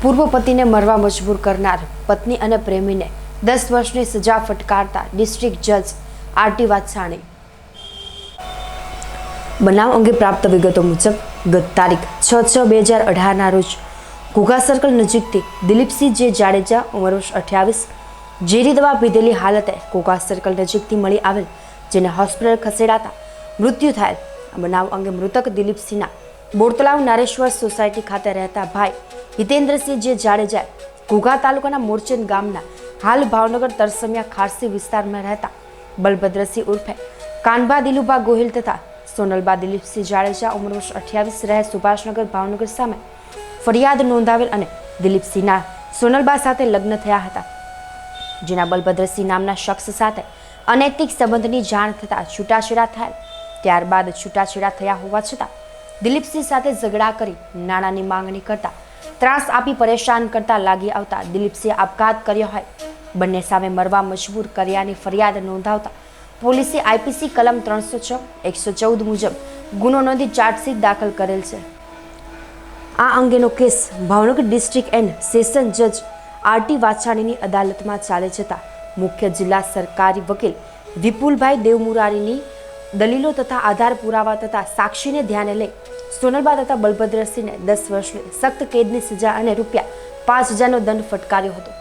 પૂર્વ પતિને મરવા મજબૂર કરનાર પત્ની અને પ્રેમીને દસ વર્ષની સજા ફટકારતા ડિસ્ટ્રિક્ટ જજ આરટી વાછાણી બનાવ અંગે પ્રાપ્ત વિગતો મુજબ ગત તારીખ છ છ બે હજાર અઢારના રોજ ઘોઘા સર્કલ નજીકથી દિલીપસિંહ જે જાડેજા ઉંમર વર્ષ અઠ્યાવીસ, ઝેરી દવા પીધેલી હાલતે ઘોઘા સર્કલ નજીકથી મળી આવેલ, જેને હોસ્પિટલ ખસેડાતા મૃત્યુ થયેલ. બનાવ અંગે મૃતક દિલીપસિંહના બોરતલાવ નારેશ્વર સોસાયટી ખાતે રહેતા ભાઈ હિતેન્દ્રસિંહ જે જાડેજા ઘોઘા તાલુકાના મોરચંદ ગામના હાલ ભાવનગર તરસમિયા ખારસી વિસ્તારમાં રહેતા બલભદ્રસિંહ ઉર્ફે કાનબા દિલુભા ગોહિલ તથા સોનલબા દિલીપસિંહ જાડેજા ઉંમર વર્ષ અઠ્યાવીસ રહે સુભાષનગર ભાવનગર સામે ફરિયાદ નોંધાવેલ અને દિલીપસિંહના સોનલબા સાથે લગ્ન થયા હતા, જેના બલભદ્રસિંહ નામના શખ્સ સાથે અનૈતિક સંબંધની જાણ થતાં છૂટાછેડા થયેલ ત્યારબાદ છૂટાછેડા થયા હોવા છતાં દિલીપસિંહ સાથે ઝઘડા કરી નાણાંની માંગણી કરતા ત્રાસ આપી પરેશાન કરતા લાગી આવતા દિલીપસિંહે આપઘાત કર્યો હોય. બંને સામે મરવા મજબૂર કર્યાની ફરિયાદ નોંધાવતા પોલીસે આઈપીસી કલમ ત્રણસો છ, એકસો ચૌદ મુજબ ગુનો નોંધી ચાર્જશીટ દાખલ કરેલ છે. આ અંગેનો case Bhavnagar district and session જજ આરટી વાછાણીની અદાલતમાં ચાલે જતા મુખ્ય જિલ્લા સરકારી વકીલ વિપુલભાઈ દેવમુરારીની દલીલો તથા આધાર પુરાવા તથા સાક્ષીને ધ્યાને લઈ સોનલબા તથા બલભદ્રસિંહને દસ વર્ષની સખ્ત કેદની સજા અને રૂપિયા પાંચ હજારનો દંડ ફટકાર્યો હતો.